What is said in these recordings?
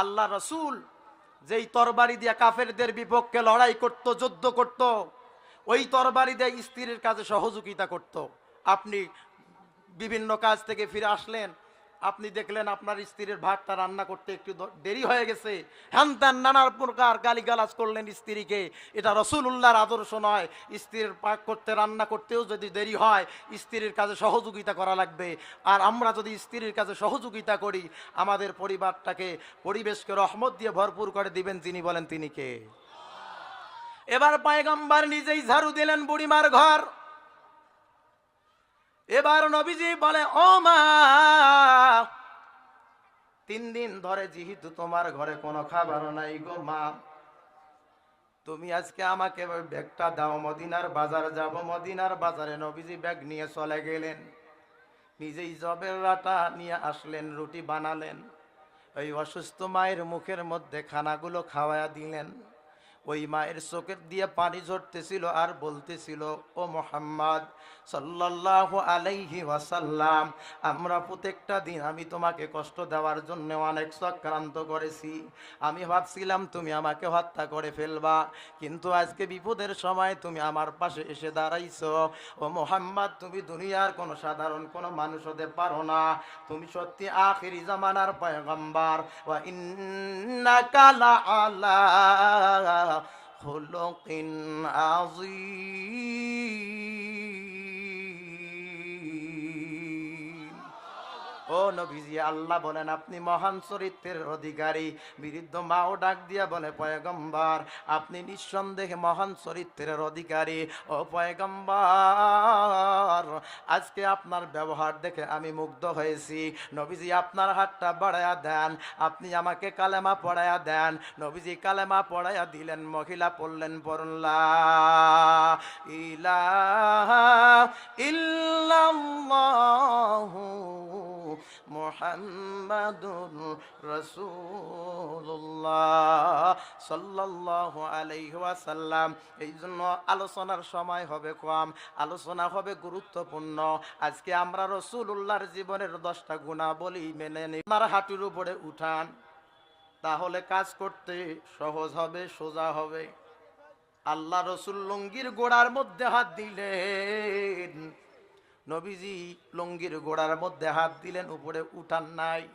আল্লাহ রসুল যেই তরবারি দিয়ে কাফেরদের বিপক্ষে লড়াই করত, যুদ্ধ করত, ওই তরবারি দিয়ে স্ত্রীর কাজে সহযোগিতা করত। আপনি বিভিন্ন কাজ থেকে ফিরে আসলেন আপনি দেখলেন আপনার স্ত্রীর ভাতটা রান্না করতে একটু দেরি হয়ে গেছে। হ্যান ত্যান নানার প্রকার গালিগালাজ করলেন স্ত্রীকে। এটা রসুল আদর্শ নয়। স্ত্রীর পাক করতে, রান্না করতেও যদি দেরি হয়, স্ত্রীর কাজে সহযোগিতা করা লাগবে। আর আমরা যদি স্ত্রীর কাজে সহযোগিতা করি, আমাদের পরিবারটাকে পরিবেশকে রহমত দিয়ে ভরপুর করে দিবেন যিনি বলেন তিনি কে? এবার পায়গাম্বার নিজেই ঝাড়ু দিলেন বুড়িমার ঘর। এবার নবীজি বলে, ও মা, তিন দিন ধরে যেহেতু তোমার ঘরে কোনো খাবার নাই গো মা, তুমি আজকে আমাকে ব্যাগটা দাও, মদিনার বাজার যাব। মদিনার বাজারে নবীজি ব্যাগ নিয়ে চলে গেলেন। নিজেই জবের রাটা নিয়ে আসলেন, রুটি বানালেন। ওই অসুস্থ মায়ের মুখের মধ্যে খানাগুলো খাওয়ায়া দিলেন। ওই মায়ের চোখের দিয়ে পানি ঝরতেছিল আর বলতেছিল, ও মোহাম্মদ সাল্লাল্লাহু আলাইহি ওয়াসাল্লাম, আমরা প্রত্যেকটা দিন আমি তোমাকে কষ্ট দেওয়ার জন্য অনেক চক্রান্ত করেছি। আমি ভাবছিলাম তুমি আমাকে হত্যা করে ফেলবা, কিন্তু আজকে বিপদের সময় তুমি আমার পাশে এসে দাঁড়াইছ। ও মোহাম্মদ, তুমি দুনিয়ার কোনো সাধারণ কোনো মানুষ হতে পারো না। তুমি সত্যি আখিরি জামানার পয়গম্বর। ওয়া ইন্নাকা লাআলা خلق عظيم. ও নবীজি, আল্লাহ বলেন, আপনি মহান চরিত্রের অধিকারী। বিরুদ্ধ মাও ডাক দিয়া বলে, পয়গম্বর, আপনি নিঃসন্দেহে মহান চরিত্রের অধিকারী। ও পয়গম্বর, আজকে আপনার ব্যবহার দেখে আমি মুগ্ধ হয়েছি। নবীজি, আপনার হাতটা বাড়ায়া দেন। আপনি আমাকে কালেমা পড়ায়া দেন। নবীজি, কালেমা পড়ায়া দিলেন, মহিলা পড়লেন পড়লা ইলাহা ইল্লাল্লাহু মুহাম্মাদুর রসুল্লাহ সাল্লাল্লাহু আলাইহি ওয়াসাল্লাম। এই জন্য আলোচনার সময় হবে কম, আলোচনা হবে গুরুত্বপূর্ণ। আজকে আমরা রসুলুল্লাহর জীবনের দশটা গুণা বলি মেনে নিই। আপনার হাঁটুর উপরে উঠান, তাহলে কাজ করতে সহজ হবে, সোজা হবে। আল্লাহ রসুল লুঙ্গির গোড়ার মধ্যে হাত দিলেন। নবীজি লুঙ্গির গোড়ার মধ্যে হাত দিলেন, উপরে উঠান নাই।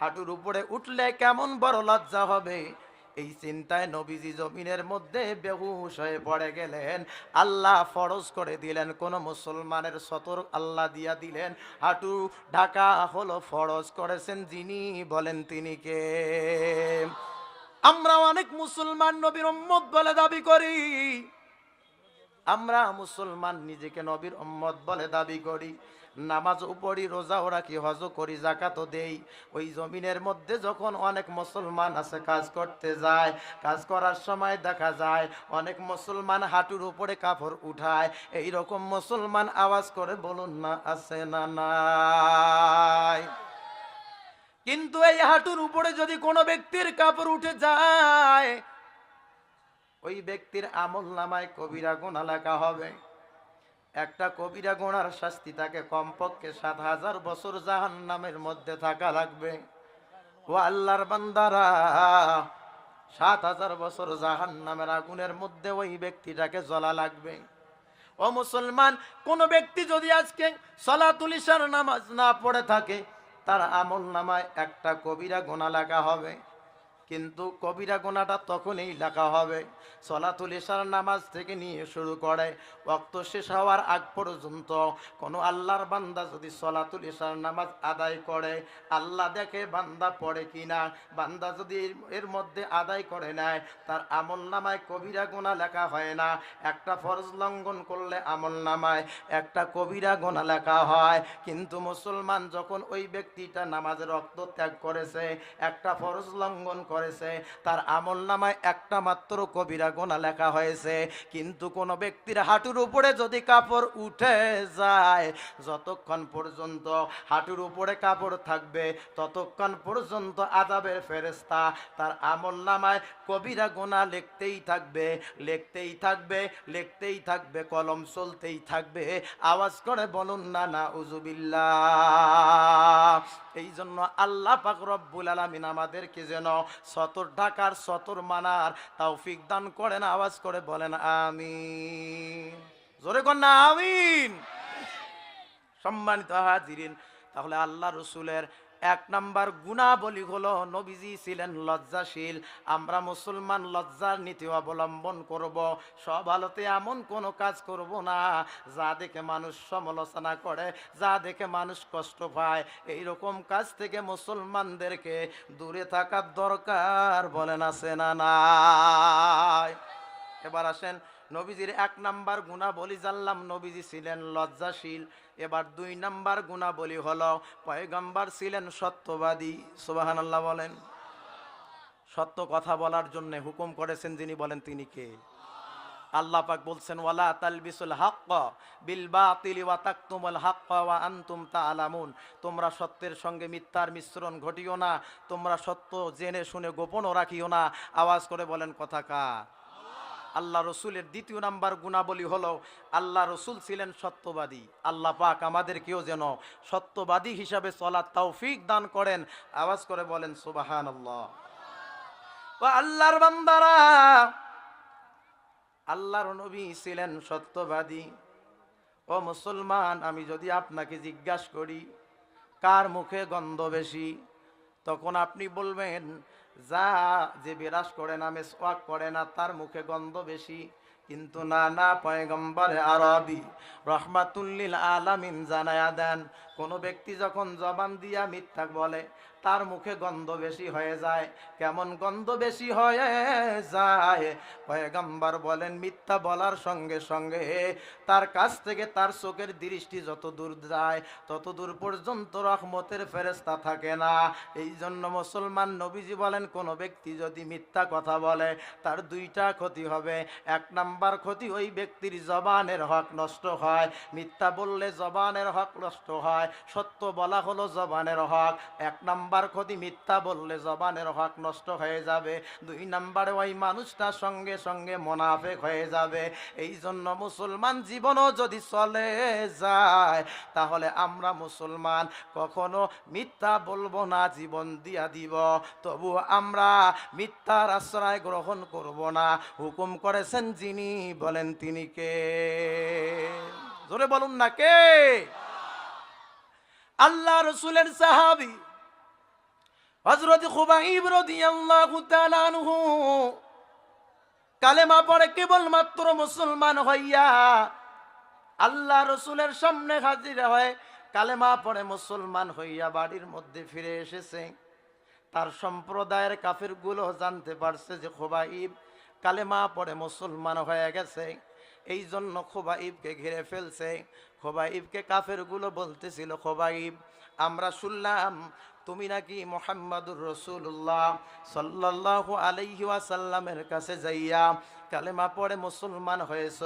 হাঁটুর উপরে উঠলে কেমন বড় লজ্জা হবে? এই চিন্তায় নবীজি জমিনের মধ্যে বেহুশ হয়ে পড়ে গেলেন। আল্লাহ ফরজ করে দিলেন, কোন মুসলমানের সতর আল্লাহ দিয়া দিলেন। হাঁটু ঢাকা হলো ফরজ করেছেন যিনি বলেন তিনি কে? আমরা অনেক মুসলমান নবীর বলে দাবি করি। আমরা মুসলমান নিজেকে নবীর উম্মত বলে দাবি করি। নামাজ পড়ি রোজাও রাখি হজ করি জাকাতও দেই। ওই জমিনের মধ্যে যখন অনেক মুসলমান আছে, কাজ করতে যায়, কাজ করার সময় দেখা যায়, অনেক মুসলমান হাঁটুর উপরে কাপড় উঠায়। এই রকম মুসলমান আওয়াজ করে, বলুন না, আছে না নাই? কিন্তু এই হাঁটুর উপরে যদি কোনো ব্যক্তির কাপড় উঠে যায় ওই ব্যক্তির আমল নামায় কবিরা গোনা লেখা হবে। একটা কবিরা গোনার শাস্তি তাকে কমপক্ষে সাত হাজার বছর জাহান নামের মধ্যে থাকা লাগবে। ও আল্লাহর বান্দারা, সাত হাজার বছর জাহান নামের আগুনের মধ্যে ওই ব্যক্তিটাকে জ্বলা লাগবে। ও মুসলমান, কোন ব্যক্তি যদি আজকে সলাতুল ইশার নামাজ না পড়ে থাকে, তার আমল নামায় একটা কবিরা গোনা লেখা হবে। কিন্তু কবিরা গোনাটা তখনই লেখা হবে। সলাতুল ইশার নামাজ থেকে নিয়ে শুরু করে। ওয়াক্ত শেষ হওয়ার আগ পর্যন্ত কোনো আল্লাহর বান্দা যদি সলাতুল ইশার নামাজ আদায় করে, আল্লাহ দেখে বান্দা পড়ে কিনা? বান্দা যদি এর মধ্যে আদায় করে নেয়, তার আমল নামায় কবিরা গোনা লেখা হয় না। একটা ফরজ লঙ্ঘন করলে আমল নামায়, একটা কবিরা গোনা লেখা হয়। কিন্তু মুসলমান যখন ওই ব্যক্তিটা নামাজের রক্ত ত্যাগ করেছে, একটা ফরজ লঙ্ঘন করে করেছে। তার আমল নামায় একটা মাত্র কবিরা গোনা লেখা হয়েছে। কিন্তু কোনো ব্যক্তির হাঁটুর উপরে যদি কাপড় উঠে যায়, যতক্ষণ পর্যন্ত হাঁটুর উপরে কাপড় থাকবে, ততক্ষণ পর্যন্ত আজাবের ফেরেস্তা তার আমল নামায় কবিরা গোনা লিখতেই থাকবে লিখতেই থাকবে লিখতেই থাকবে, কলম চলতেই থাকবে। আওয়াজ করে বলুন, না না উজুবিল্লাহ এই জন্য আল্লাহ পাক রব্বুল আলামিন আমাদেরকে যেন সতর ঢাকার সতর মানার তৌফিক দান করেন, আওয়াজ করে বলেন, আমিন। জোরে কর না, আমিন। সম্মানিত হাজিরিন, তাহলে আল্লাহ রসুলের এক নাম্বার গুণাবলী হলো নবীজি ছিলেন লজ্জাশীল। আমরা মুসলমান লজ্জার নীতি অবলম্বন করব, সব আলোতে এমন কোনো কাজ করব না। যা দেখে মানুষ সমালোচনা করে, যা দেখে মানুষ কষ্ট পায়। এই রকম কাজ থেকে মুসলমানদেরকে দূরে থাকার দরকার বলেন, আছে না এবার আসেন নবীজির এক নাম্বার গুণা বলি জানলাম, নবীজি ছিলেন লজ্জাশীল। এবার দুই নাম্বার গুণা বলি হলো, পয়গম্বর ছিলেন সত্যবাদী। সুবাহান আল্লাহ বলেন। সত্য কথা বলার জন্য হুকুম করেছেন যিনি বলেন তিনি কে? আল্লাহ পাক বলছেন, ওয়ালা তালবিসুল হাক্ক বিল বাতিলি ওয়া তাকতুমুল হাক্ক ওয়া আনতুম তাআলামুন। তোমরা সত্যের সঙ্গে মিথ্যার মিশ্রণ ঘটিও না, তোমরা সত্য জেনে শুনে গোপনও রাখিও না। আওয়াজ করে বলেন, কথা কা আল্লাহ রসুলের দ্বিতীয় নাম্বার গুণাবলী হলো, আল্লাহ রসুল ছিলেন সত্যবাদী। আল্লাহ পাক আমাদেরকেও যেন সত্যবাদী হিসাবে চলার তৌফিক দান করেন। আওয়াজ করে বলেন সুবাহান আল্লাহ ও আল্লাহর বান্দারা, আল্লাহর নবী ছিলেন সত্যবাদী। ও মুসলমান, আমি যদি আপনাকে জিজ্ঞাসা করি, কার মুখে গন্ধ বেশি? তখন আপনি বলবেন যা যে বিরাজ করে না মেসওয়াক করে না তার মুখে গন্ধ বেশি। কিন্তু না না পয়গম্বর আরবি রহমাতুল্লিল আলামিন জানায়া দেন, কোনো ব্যক্তি যখন জবান দিয়া মিথ্যা বলে, তার মুখে গন্ধ বেশি হয়ে যায়। কেমন গন্ধ বেশি হয়ে যায়? পয়গম্বর বলেন, মিথ্যা বলার সঙ্গে সঙ্গে তার কাছ থেকে তার চোখের দৃষ্টি যত দূর যায়, তত দূর পর্যন্ত রহমতের ফেরেস্তা থাকে না। এই জন্য মুসলমান নবীজি বলেন, কোনো ব্যক্তি যদি মিথ্যা কথা বলে, তার দুইটা ক্ষতি হবে। এক নাম্বার ক্ষতি ওই ব্যক্তির জবানের হক নষ্ট হয়। মিথ্যা বললে জবানের হক নষ্ট হয়। সত্য বলা হলো জবানের হক। এক নাম্বার ক্ষতি মিথ্যা বললে জবানের হক নষ্ট হয়ে যাবে। দুই নাম্বারে ওই মানুষটা সঙ্গে সঙ্গে মোনাফেক হয়ে যাবে। এই জন্য মুসলমান জীবনও যদি চলে যায়, তাহলে আমরা মুসলমান কখনো মিথ্যা বলব না, জীবন দিয়া দিব। তবু আমরা মিথ্যার আশ্রয় গ্রহণ করব না। হুকুম করেছেন যিনি বলেন, তিনি কে? জোরে বলুন না, কে? আল্লাহ রসুলের সাহাবি হজরত কালেমা কেবলমাত্র মুসলমান হইয়া আল্লাহ রসুলের সামনে হাজির হয় কালেমা পড়ে মুসলমান হইয়া বাড়ির মধ্যে ফিরে এসেছে। তার সম্প্রদায়ের কাফির কাফিরগুলো জানতে পারছে যে খোবাইব কালেমা পরে মুসলমান হয়ে গেছে। এই জন্য খোবাইবকে ঘিরে ফেলছে। খোবাইবকে কাফেরগুলো বলতেছিল, খোবাইব, আমরা শুনলাম তুমি নাকি মোহাম্মদুর রসুল্লাহ সাল্লাহ আলাইহি আসাল্লামের কাছে যাইয়া কালেমা পরে মুসলমান হয়েছ।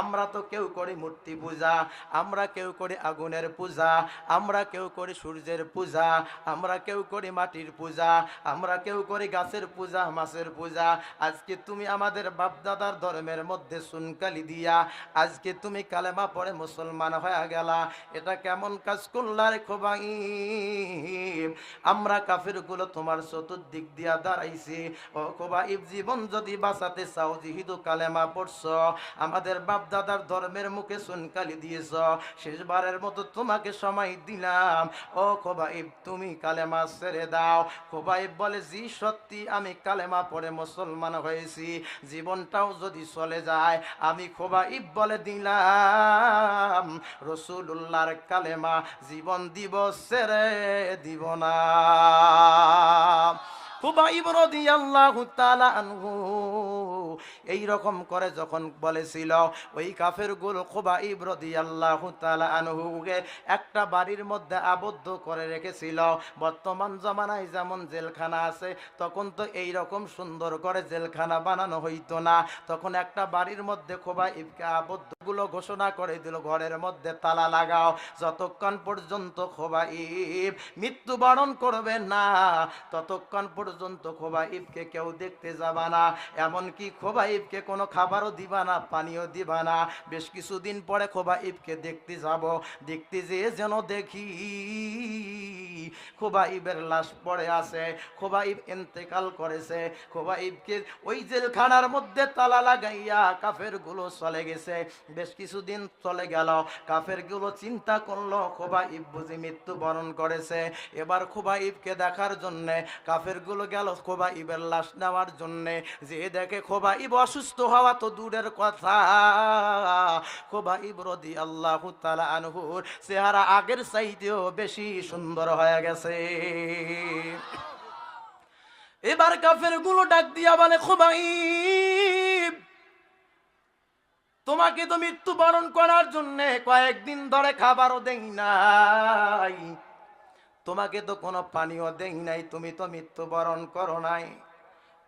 আমরা তো কেউ করি মূর্তি পূজা, আমরা কেউ করি আগুনের পূজা, আমরা কেউ করি সূর্যের পূজা, আমরা কেউ করি মাটির পূজা, আমরা কেউ করি গাছের পূজা, মাছের পূজা। আজকে তুমি আমাদের বাপদাদার ধর্মের মধ্যে সুনকালি দিয়া, আজকে তুমি কালেমা পড়ে মুসলমান হয়ে গেলা। এটা কেমন কাজ করলার খোবাইব? আমরা কাফেরগুলো তোমার চতুর্দিক দিয়া দাঁড়াইছি। ও খোবাইব, জীবন যদি বাঁচাতে চাও, জিহিদু কালেমা পড়ছ, আমাদের বাপ দাদার ধর্মের মুখে সুনকালি দিয়েছ। শেষবারের মতো তোমাকে সময় দিলাম। ও খোবাইব, তুমি কালেমা ছেড়ে দাও। খোবাইব বলে, জি সত্যি, আমি কালেমা পড়ে মুসলমান হয়েছি। জীবনটাও যদি চলে যায়, আমি খোবাইব বলে দিলাম। রসুল্লাহর কালেমা জীবন দিব ছেড়ে দিব না। খুব খোবাইব রাদিয়াল্লাহু তাআলা এই রকম করে যখন বলেছিল, ওই কাফেরগুলো খোবাইব রাদিয়াল্লাহু তাআলা আনহুকে একটা বাড়ির মধ্যে আবদ্ধ করে রেখেছিল। বর্তমান জমানায় যেমন জেলখানা আছে, তখন তো এই রকম সুন্দর করে জেলখানা বানানো হইতো না। তখন একটা বাড়ির মধ্যে খোবাইবকে আবদ্ধগুলো ঘোষণা করে দিল, ঘরের মধ্যে তালা লাগাও। যতক্ষণ পর্যন্ত খোবাইব মৃত্যুবরণ করবে না, ততক্ষণ পর্যন্ত খোবাইবকে কেউ দেখতে যাবা না। এমনকি খোবাইবকে কোনো খাবারও দিবা না, পানীয় দিবা না। বেশ কিছুদিন পরে খোবাইবকে দেখতে যাব। দেখতে যেয়ে যেন দেখি খোবাইবের লাশ পড়ে আছে, খোবাইব করেছে, খোবাইবকে ওই জেলখানার মধ্যে তালা লাগাইয়া কাফেরগুলো চলে গেছে। বেশ কিছুদিন চলে গেল, কাফেরগুলো চিন্তা করল, খোবাইব বুঝি মৃত্যুবরণ করেছে। এবার খোবাইবকে দেখার জন্যে গেল খোবাইবের লাশ নেওয়ার জন্যে। যে দেখে খোবাইব অসুস্থ হওয়া তো দূরের কথা। খোবাইব রদি আল্লাহ তালা আনহুর চেহারা আগের চাইতেও বেশি সুন্দর হয়ে। গেছে এবার কাফেরগুলো ডাক দিয়া বলে খুবাই তোমাকে তো মৃত্যুবরণ করার জন্য কয়েকদিন ধরে খাবারও দেই নাই। তোমাকে তো কোনো পানিও দেই নাই, তুমি তো মৃত্যুবরণ করো নাই।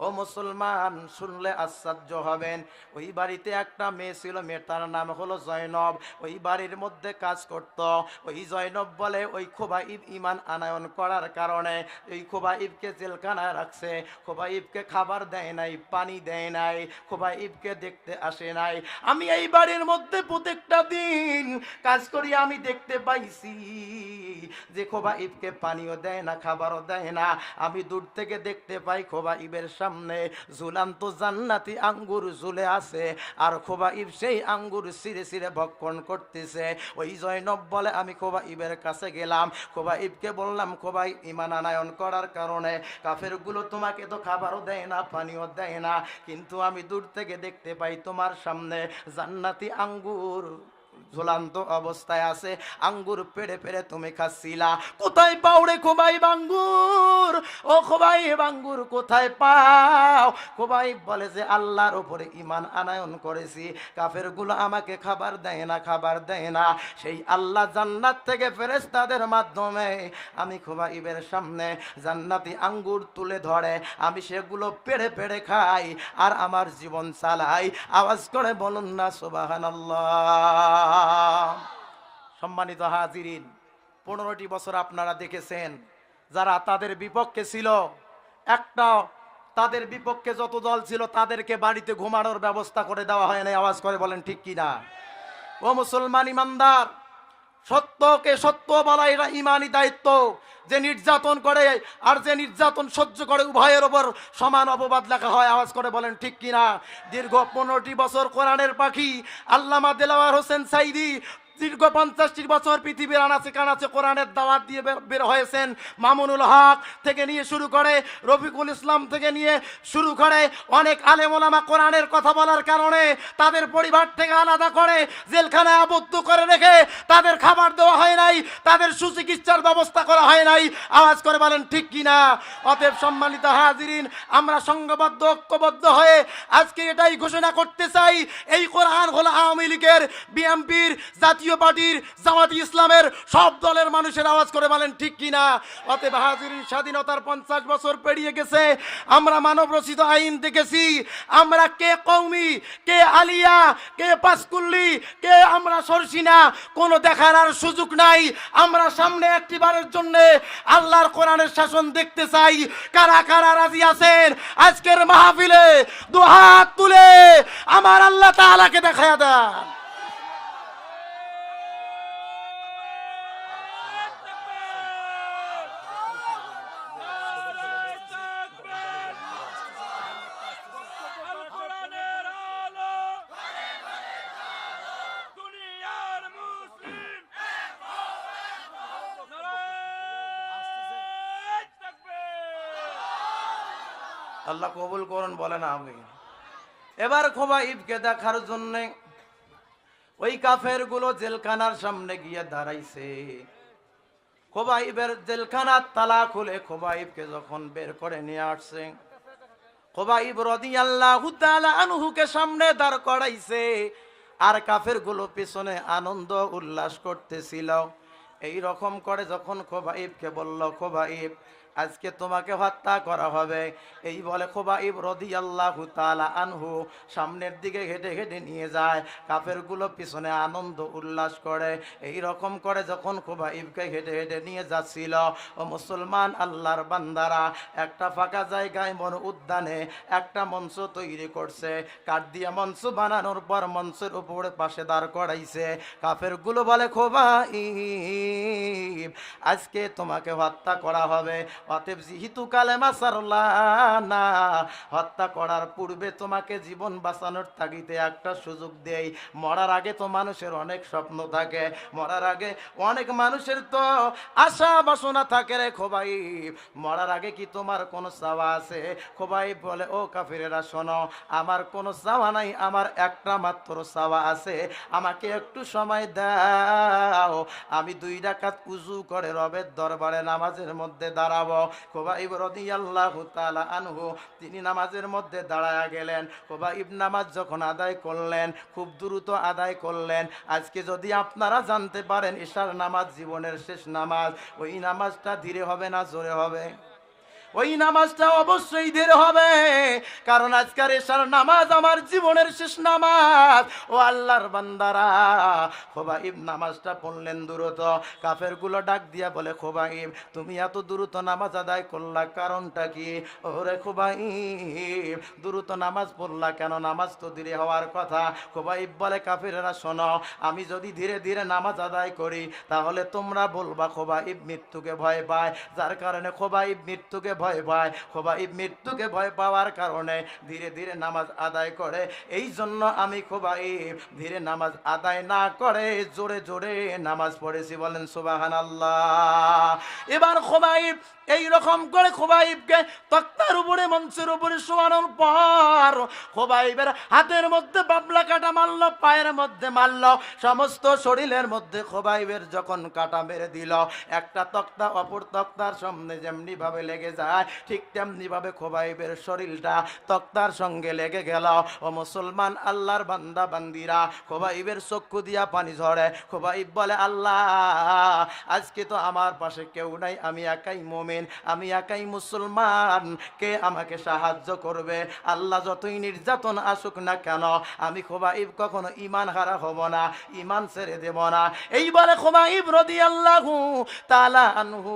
ও মুসলমান, শুনলে আশ্চর্য হবেন। ওই বাড়িতে একটা মেয়ে ছিল মেয়ে তার নাম হলো জয়নব। ওই বাড়ির মধ্যে কাজ করত। ওই জয়নব বলে, ওই খোবাইব ইমান আনায়ন করার কারণে ওই খোবাইবকে জেলখানায় রাখছে। খোবাইবকে খাবার দেয় নাই, পানি দেয় নাই, খোবাইবকে দেখতে আসে নাই। আমি এই বাড়ির মধ্যে প্রত্যেকটা দিন কাজ করি, আমি দেখতে পাইছি যে খোবাইবকে পানিও দেয় না, খাবারও দেয় না। আমি দূর থেকে দেখতে পাই খোবাইবের সামনে ঝুলান্ত জান্নাতি আঙ্গুর ঝুলে আছে, আর খোবাইব সেই আঙ্গুর সিরে সিরে ভক্ষণ করতেছে। ওই জয়নব বলে, আমি খোবা ইবের কাছে গেলাম। খোবা ইবকে বললাম খোবাই ইমান আনায়ন করার কারণে কাফেরগুলো তোমাকে তো খাবারও দেয় না, পানিও দেয় না, কিন্তু আমি দূর থেকে দেখতে পাই তোমার সামনে জান্নাতি আঙ্গুর। ঝুলান্ত অবস্থায় আছে। আঙ্গুর পেড়ে পেড়ে তুমি খাচ্ছিলা। কোথায় পাও রে খোবাই বাঙ্গুর? ও খোবাই বাঙ্গুর কোথায় পাও? খোবাই বলে যে, আল্লাহর উপরে ইমান আনায়ন করেছি। কাফেরগুলো আমাকে খাবার দেয় না, খাবার দেয় না। সেই আল্লাহ জান্নাত থেকে ফেরেশতাদের মাধ্যমে আমি খোবাইবের সামনে জান্নাতি আঙ্গুর তুলে ধরে। আমি সেগুলো পেড়ে পেড়ে খাই আর আমার জীবন চালাই। আওয়াজ করে বলুন না, সুবহানাল্লাহ। সম্মানিত হাজিরিন, পনেরোটি বছর আপনারা দেখেছেন, যারা তাদের বিপক্ষে ছিল, একটা তাদের বিপক্ষে যত দল ছিল তাদেরকে বাড়িতে ঘুমানোর ব্যবস্থা করে দেওয়া হয় না আওয়াজ করে বলেন ঠিক কিনা? ও মুসলমান ইমানদার সত্যকে সত্য বলা এটা ইমানই দায়িত্ব। যে নির্যাতন করে আর যে নির্যাতন সহ্য করে উভয়ের ওপর সমান অপবাদ লেখা হয়। আওয়াজ করে বলেন, ঠিক কিনা? দীর্ঘ পনেরোটি বছর কোরআনের পাখি আল্লামা দেলাওয়ার হোসেন সাইদি দীর্ঘ পঞ্চাশটি বছর পৃথিবীর আনাচে কানাচে কোরআনের দাওয়াত দিয়ে বের- হয়েছেন মামুনুল হক থেকে নিয়ে শুরু করে রফিকুল ইসলাম থেকে নিয়ে শুরু করে অনেক আলেমোলামা কোরআনের কথা বলার কারণে তাদের পরিবার থেকে আলাদা করে জেলখানায় আবদ্ধ করে রেখে তাদের খাবার দেওয়া হয় নাই, তাদের সুচিকিৎসার ব্যবস্থা করা হয় নাই। আওয়াজ করে বলেন, ঠিক কিনা অতএব সম্মানিত হাজিরিন, আমরা সংঘবদ্ধ, ঐক্যবদ্ধ হয়ে আজকে এটাই ঘোষণা করতে চাই, এই কোরআন হলো আওয়ামী লীগের বিএনপির জাতীয় পার্টির জামাতি ইসলামের সব দলের মানুষের আওয়াজ করে বলেন, ঠিক কিনা অতএব হাজিরিন স্বাধীনতার পঞ্চাশ বছর পেরিয়ে গেছে, আমরা মানব রচিত আইন দেখেছি, আমরা কে কৌমি কে আলিয়া, কে পাসকুল্লি, কে আমরা সরসিনা, কোনো দেখার আর সুযোগ নাই। আমরা সামনে একটিবারের জন্য আল্লাহর কোরআনের শাসন দেখতে চাই। কারা কারা রাজি আছেন? আজকের মাহফিলে দু হাত তুলে আমার আল্লাহ তাআলাকে দেখায়া দেন কোরআনের আলো দুনিয়ার মুসলিম নারায়ে তাকবীর আল্লাহ কবুল করুন, বলেন আমি এবার খোবা ঈদকে দেখার জন্য ওই কাফেরগুলো জেলখানার সামনে গিয়ে দাঁড়াইছে। খোবাইবের জেলখানার তালা খুলে খোবাইবকে যখন বের করে নিয়ে আসছে খোবাইব রাদিয়াল্লাহু তাআলা আনহুকে সামনে দাঁড় করাইছে আর কাফেরগুলো পিছনে আনন্দ উল্লাস করতেছিল। এই রকম করে যখন খোবাইবকে বলল খোবাইব আজকে তোমাকে হত্যা করা হবে। এই বলে খোবাইব রদিয়াল্লাহু তাআলা আনহু সামনের দিকে হেঁটে হেঁটে নিয়ে যায়। কাফেরগুলো পিছনে আনন্দ উল্লাস করে। এই রকম করে যখন খোবাইবকে হেঁটে হেঁটে নিয়ে যাচ্ছিল, ও মুসলমান আল্লাহর বান্দারা, একটা ফাঁকা জায়গায় মন উদ্যানে একটা মঞ্চ তৈরি করছে। কাঠ দিয়ে মঞ্চ বানানোর পর মঞ্চের উপরে পাশে দাঁড় করাইছে। কাফেরগুলো বলে, খোবাইব, আজকে তোমাকে হত্যা করা হবে। অতএব যেহেতু কালেমা সারলানা, হত্যা করার পূর্বে তোমাকে জীবন বাঁচানোর তাগিতে একটা সুযোগ দেই। মরার আগে তো মানুষের অনেক স্বপ্ন থাকে, মরার আগে অনেক মানুষের তো আশা বাসনা থাকে রে খোবাই। মরার আগে কি তোমার কোনো চাওয়া আছে? খোবাই বলে, ও কাফিরেরা, শোনো, আমার কোনো চাওয়া নাই, আমার একটা মাত্র চাওয়া আছে। আমাকে একটু সময় দাও, আমি দুই ডাকাত উজু করে রবের দরবারে নামাজের মধ্যে দাঁড়াবো। খোবাইব রাদিয়াল্লাহু তাআলা আনহু, তিনি নামাজের মধ্যে দাঁড়ায়া গেলেন। খোবাইব নামাজ যখন আদায় করলেন, খুব দ্রুত আদায় করলেন। আজকে যদি আপনারা জানতে পারেন, ঈশার নামাজ জীবনের শেষ নামাজ, ওই নামাজটা ধীরে হবে না জোরে হবে? ওই নামাজটা অবশ্যই ধীরে হবে। কারণ আজকের এসার নামাজ আমার জীবনের শেষ নামাজ। ও আল্লাহর বান্দারা, খোবাইব নামাজটা পড়লেন দ্রুত। কাফেরগুলো ডাক দিয়া বলে, খোবাইব, তুমি এত দ্রুত নামাজ আদায় করলা, কারণটা কি? ওরে খোবাইব, দ্রুত নামাজ পড়লা কেন? নামাজ তো ধীরে হওয়ার কথা। খোবাইব বলে, কাফেরেরা, শোনো, আমি যদি ধীরে ধীরে নামাজ আদায় করি, তাহলে তোমরা বলবা, খোবাইব মৃত্যুকে ভয় পায়। যার কারণে খোবাইব মৃত্যুকে ভয় পায় খোবাইব মৃত্যুকে ভয় পাওয়ার কারণে ধীরে ধীরে নামাজ আদায় করে। এই জন্য আমি খোবাইব ধীরে নামাজ আদায় না করে জোরে জোরে নামাজ পড়েছি বলেন সুবাহান আল্লাহ এবার খোবাইব এই রকম করে খোবাইবকে তক্তার উপরে, মঞ্চের উপরে শোয়ানোর পর খোবাইবের হাতের মধ্যে বাবলা কাটা মারল, পায়ের মধ্যে মারল, সমস্ত শরীরের মধ্যে খোবাইবের যখন কাটা মেরে দিল, একটা তক্তা অপর তক্তার সামনে যেমনি ভাবে লেগে যায়, ঠিক তেমনি ভাবে খোবাইবের শরীরটা তক্তার সঙ্গে লেগে গেল। ও মুসলমান আল্লাহর বান্দা বান্দিরা, খোবাইবের চক্ষু দিয়া পানি ঝরে। খোবাইব বলে, আল্লাহ, আজকে তো আমার পাশে কেউ নাই, আমি একাই মোমেন আমি একাই মুসলমান, কে আমাকে সাহায্য করবে? আল্লাহ যতই নির্যাতন আসুক না কেন, আমি খোবাইব কখনো ইমান হারা হব না ইমান ছেড়ে দেব না। এই বলে খোবাইব রদি আল্লাহু তালা আনহু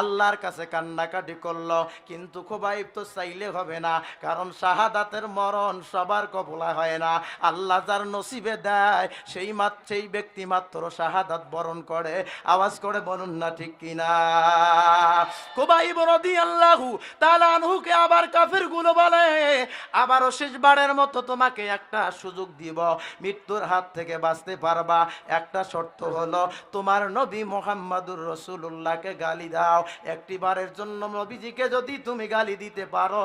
আল্লাহর কাছে কান্নাকাটি করল, কিন্তু খোবাইব তো চাইলে হবে না, কারণ শাহাদাতের মরণ সবার কপলা হয় না। আল্লাহ যার নসিবে দেয়, সেই মাত্র সেই ব্যক্তি মাত্র শাহাদাত বরণ করে। আওয়াজ করে বলুন না ঠিক কিনা? বলে শেষবারের মতো তোমাকে একটা সুযোগ দিব। মৃত্যুর হাত থেকে বাঁচতে পারবা। একটা শর্ত হলো, তোমার নবী মোহাম্মদুর গালি দাও। জন্য নবীজিকে যদি তুমি গালি দিতে পারো,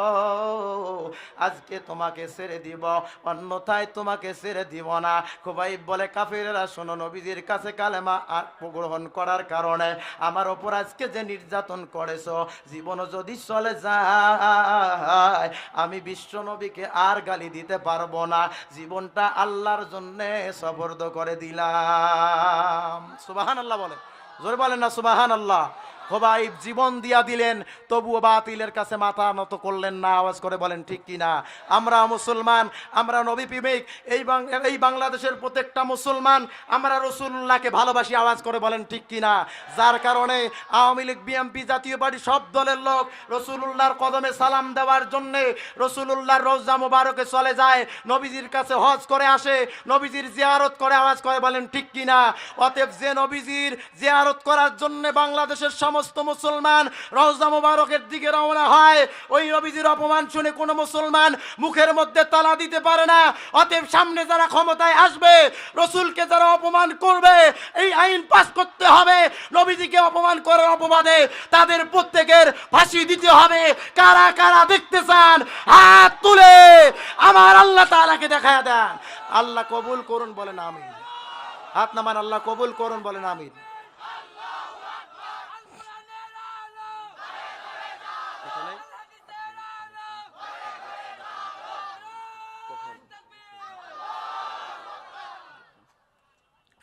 আজকে তোমাকে ছেড়ে দিব। অন্যথায় তোমাকে ছেড়ে দিব না। খুবাইব বলে, কাফিরেরা শোনো, নবীজির কাছে কালেমা গ্রহণ করার কারণে আমার ওপর আজকে যে নির্যাতন করেছ, জীবন যদি চলে যায়, আমি বিশ্ব নবীকে আর গালি দিতে পারব না। জীবনটা আল্লাহর জন্যে সবর্দ করে দিলাম। সুবাহান আল্লাহ বলে জোরে বলেন না সুবাহান আল্লাহ খোবাইব জীবন দিয়া দিলেন, তবুও বাতিলের কাছে মাথা নত করলেন না, আওয়াজ করে বলেন, ঠিক কিনা আমরা মুসলমান, আমরা নবী প্রেমিক, এই এই বাংলাদেশের প্রত্যেকটা মুসলমান, আমরা রসুল্লাহকে ভালোবাসি, আওয়াজ করে বলেন, ঠিক কিনা যার কারণে আওয়ামী লীগ বিএমপি জাতীয় পার্টি, সব দলের লোক রসুলুল্লাহর কদমে সালাম দেওয়ার জন্যে রসুলুল্লাহর রোজা মোবারকে চলে যায়, নবীজির কাছে হজ করে আসে, নবীজির জিয়ারত করে, আওয়াজ করে বলেন, ঠিক কিনা অতএব যে নবীজির জিয়ারত করার জন্য বাংলাদেশের সমস্ত মুসলমান রওজা মোবারকের দিকে রওনা হয়। ওই নবীজির অপমান শুনে কোনো মুসলমান মুখের মধ্যে তালা দিতে পারে না। অতএব সামনে যারা ক্ষমতায় আসবে, রসুলকে যারা অপমান করবে, এই আইন পাস করতে হবে। নবীজিকে অপমান করার অপবাদে তাদের প্রত্যেকের ফাঁসি দিতে হবে। কারা কারা দেখতে চান, হাত তুলে আমার আল্লাহ তালাকে দেখায় দেন। আল্লাহ কবুল করুন বলেন আমিন। হাত নামান আল্লাহ কবুল করুন বলেন আমিন।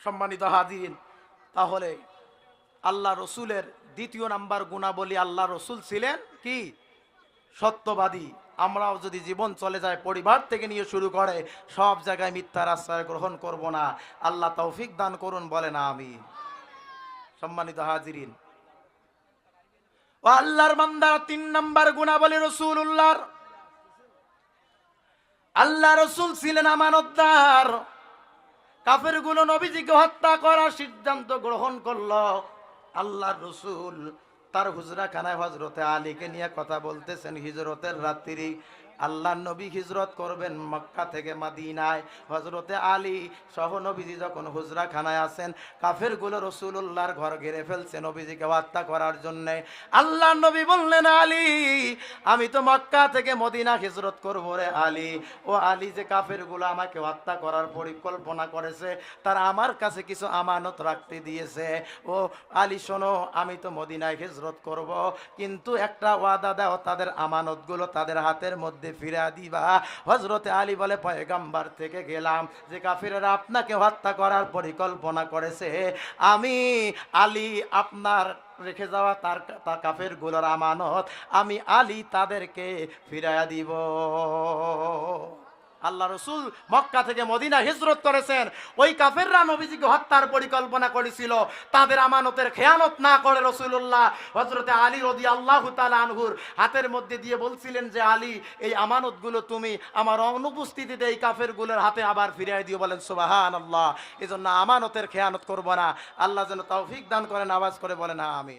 সম্মানিত হাজিরিন, তাহলে আল্লাহ রসুলের দ্বিতীয় নাম্বার গুণাবলী আল্লাহ রসুল ছিলেন কি? সত্যবাদী। আমরাও যদি জীবন চলে যায়, পরিবার থেকে নিয়ে শুরু করে, সব জায়গায় মিথ্যার আশ্রয় গ্রহণ করব না। আল্লাহ তৌফিক দান করুন বলে না আমি সম্মানিত হাজিরিন, ও আল্লাহর বান্দার তিন নাম্বার গুণাবলী রসুল্লাহর আল্লাহ রসুল ছিলেন আমানতদার। কাফেরগুলো নবীজিকে হত্যা করার সিদ্ধান্ত গ্রহণ করল। আল্লাহ রসুল তার হুজরা খানায় হজরতে আলীকে নিয়ে কথা বলতেছেন, হিজরতের রাত্রি। আল্লাহ নবী হিজরত করবেন মক্কা থেকে মাদিনায়। হজরতে আলী সহ নবীজি যখন হুজরাখানায় আছেন কাফেরগুলো রসুল্লাহর ঘর ঘিরে ফেলছে নবীজিকে হত্যা করার জন্যে। আল্লাহ নবী বললেন, আলী, আমি তো মক্কা থেকে মদিনা হিজরত করব রে আলী। ও আলী যে কাফেরগুলো আমাকে হত্যা করার পরিকল্পনা করেছে, তারা আমার কাছে কিছু আমানত রাখতে দিয়েছে। ও আলী, শোনো, আমি তো মদিনায় হিজরত করব, কিন্তু একটা ওয়াদা দাও, তাদের আমানতগুলো তাদের হাতের মধ্যে ফিরা দিবা। হজরতে আলী বলে, পয়গাম্বার থেকে গেলাম যে কাফিরেরা আপনাকে হত্যা করার পরিকল্পনা করেছে। আমি, আলী আপনার রেখে যাওয়া তার তার কাফেরগুলোর আমানত, আমি আলী তাদেরকে ফিরাইয়া দিব। আল্লাহ রসুল মক্কা থেকে মদিনা হিজরত করেছেন। ওই কাফেররা নবীজিকে হত্যার পরিকল্পনা করেছিল। তাদের আমানতের খেয়ানত না করে রসুল্লাহ হজরতে আলী রদি আল্লাহ আনহুর হাতের মধ্যে দিয়ে বলছিলেন যে, আলী, এই আমানতগুলো তুমি আমার অনুপস্থিতিতে এই কাফেরগুলোর হাতে আবার ফিরিয়ে দিও। বলেন সুবাহান আল্লাহ এই জন্য আমানতের খেয়ানত করব না। আল্লাহ যেন তৌফিক দান করেন, আওয়াজ করে বলেন আমি